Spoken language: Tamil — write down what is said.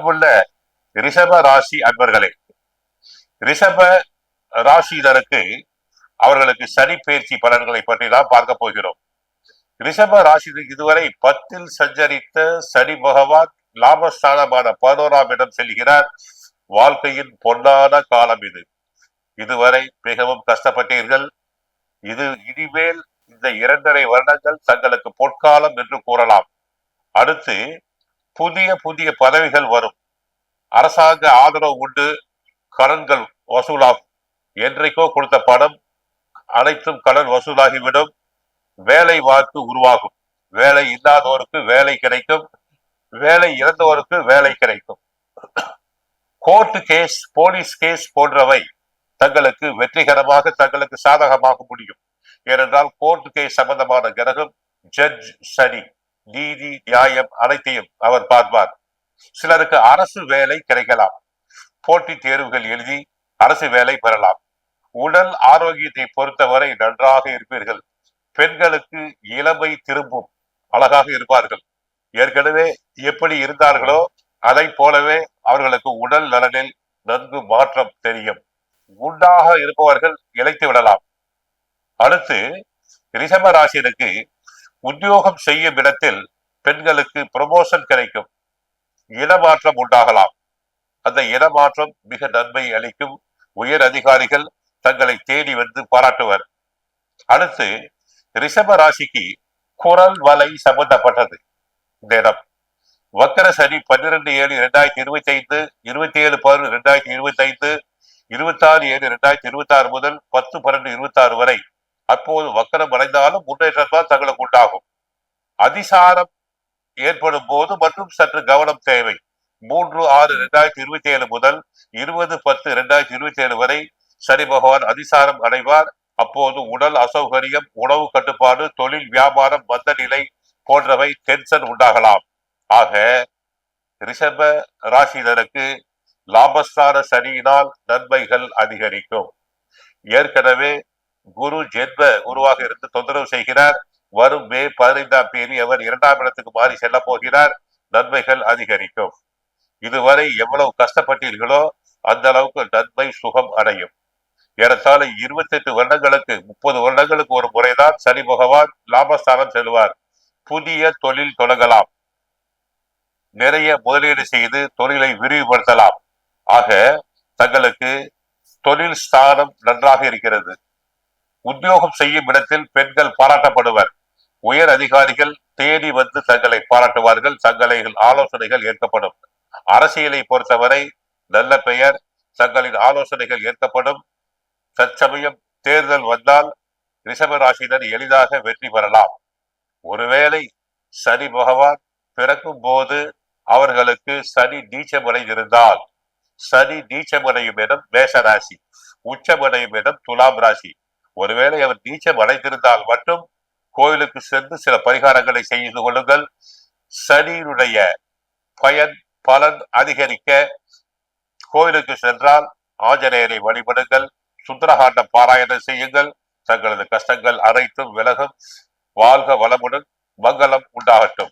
அன்புள்ள ரிஷப ராசி அன்பர்களே ரிஷப ராசிதருக்கு அவர்களுக்கு சனி பயிற்சி பலன்களை பற்றி தான் பார்க்க போகிறோம். ரிஷப ராசி இதுவரை பத்தில் சஞ்சரித்த சனி பகவான் லாபஸ்தானமான பதினோராம் இடம் செல்கிறார். வாழ்க்கையின் பொன்னான காலம் இது. இதுவரை மிகவும் கஷ்டப்பட்டீர்கள். இது இனிமேல் இந்த இரண்டரை வருடங்கள் தங்களுக்கு பொற்காலம் என்று கூறலாம். அடுத்து புதிய புதிய பதவிகள் வரும். அரசாங்க ஆதரவு உண்டு. கடன்கள் வசூலாகும். என்றைக்கோ கொடுத்த பணம் அனைத்தும் கடன் வசூலாகிவிடும். வேலை வாய்ப்பு உருவாகும். வேலை இல்லாதோருக்கு வேலை கிடைக்கும். வேலை இறந்தவருக்கு வேலை கிடைக்கும். கோர்ட் கேஸ் போலீஸ் கேஸ் போன்றவை தங்களுக்கு வெற்றிகரமாக தங்களுக்கு சாதகமாக முடியும். ஏனென்றால் கோர்ட் கேஸ் சம்பந்தமான கிரகம் ஜட்ஜ் சனி. நீதி நியாயம் அனைத்தையும் அவர் பார்ப்பார். சிலருக்கு அரசு வேலை கிடைக்கலாம். போட்டி தேர்வுகள் எழுதி அரசு வேலை பெறலாம். உடல் ஆரோக்கியத்தை பொறுத்தவரை நன்றாக இருப்பீர்கள். பெண்களுக்கு இளமை திரும்பும் அழகாக இருப்பார்கள். ஏற்கனவே எப்படி இருந்தார்களோ அதை போலவே அவர்களுக்கு உடல் நலனில் நன்கு மாற்றம் தெரியும். குண்டாக இருப்பவர்கள் இழைத்து விடலாம். அடுத்து ரிஷப ராசியனுக்கு உத்தியோகம் செய்யும் இடத்தில் பெண்களுக்கு ப்ரமோஷன் கிடைக்கும். இடமாற்றம் உண்டாகலாம். அந்த இடமாற்றம் மிக நன்மை அளிக்கும். உயர் அதிகாரிகள் தங்களை தேடி வந்து பாராட்டுவர். அடுத்து ரிஷப ராசிக்கு குரல் வலை சம்பந்தப்பட்டது. இந்த இடம் வக்கர சனி பன்னிரெண்டு ஏழு இரண்டாயிரத்தி இருபத்தி ஐந்து இருபத்தி ஏழு பதினொன்று இரண்டாயிரத்தி இருபத்தி ஐந்து இருபத்தி ஆறு ஏழு இரண்டாயிரத்தி இருபத்தி ஆறு முதல் பத்து பன்னெண்டு இருபத்தி ஆறு வரை அப்போது வக்கரம் அடைந்தாலும் முன்னேற்றத்தால் தங்களுக்கு உண்டாகும். அதிசாரம் ஏற்படும் போது மற்றும் சற்று கவனம் தேவை. மூன்று ஆறு இரண்டாயிரத்தி இருபத்தி ஏழு முதல் இருபது பத்து இரண்டாயிரத்தி இருபத்தி ஏழு வரை சனி பகவான் அதிசாரம் அடைவார். அப்போது உடல் அசௌகரியம் உணவு கட்டுப்பாடு தொழில் வியாபாரம் மந்த நிலை போன்றவை டென்ஷன் உண்டாகலாம். ஆக ரிஷப ராசினருக்கு லாபஸ்தான சனியினால் நன்மைகள் அதிகரிக்கும். ஏற்கனவே குரு ஜென்ம குருவாக இருந்து தொந்தரவு செய்கிறார். வரும் மே பதினைந்தாம் தேதி அவர் இரண்டாம் இடத்துக்கு மாறி செல்ல போகிறார். நன்மைகள் அதிகரிக்கும். இதுவரை எவ்வளவு கஷ்டப்பட்டீர்களோ அந்த அளவுக்கு நன்மை சுகம் அடையும். ஏறத்தாழ இருபத்தி எட்டு வருடங்களுக்கு முப்பது வருடங்களுக்கு ஒரு முறைதான் சனி பகவான் லாபஸ்தானம் செல்வார். புதிய தொழில் தொடங்கலாம். நிறைய முதலீடு செய்து தொழிலை விரிவுபடுத்தலாம். ஆக தங்களுக்கு தொழில் ஸ்தானம் நன்றாக இருக்கிறது. உத்தியோகம் செய்யும் இடத்தில் பெண்கள் பாராட்டப்படுவர். உயர் அதிகாரிகள் தேடி வந்து தங்களை பாராட்டுவார்கள். தங்களை ஆலோசனைகள் ஏற்கப்படும். அரசியலை பொறுத்தவரை நல்ல பெயர் தங்களின் ஆலோசனைகள் ஏற்கப்படும். தற்சமயம் தேர்தல் வந்தால் ரிஷபராசினர் எளிதாக வெற்றி பெறலாம். ஒருவேளை சனி பகவான் பிறக்கும் போது அவர்களுக்கு சனி நீச்சமடைந்திருந்தால் சனி நீச்சமடையும் இடம் மேஷராசி உச்சமடையும் இடம் துலாம் ராசி. ஒருவேளை அவர் நீச்சம் அடைந்திருந்தால் மட்டும் கோயிலுக்கு சென்று சில பரிகாரங்களை செய்து கொள்ளுங்கள். சனியினுடைய பயன் பலன் அதிகரிக்க கோயிலுக்கு சென்றால் ஆஞ்சநேயரை வழிபடுங்கள். சுந்தரகாண்ட பாராயணம் செய்யுங்கள். தங்களது கஷ்டங்கள் அனைத்தும் விலகும். வாழ்க வளமுடன். மங்களம் உண்டாகட்டும்.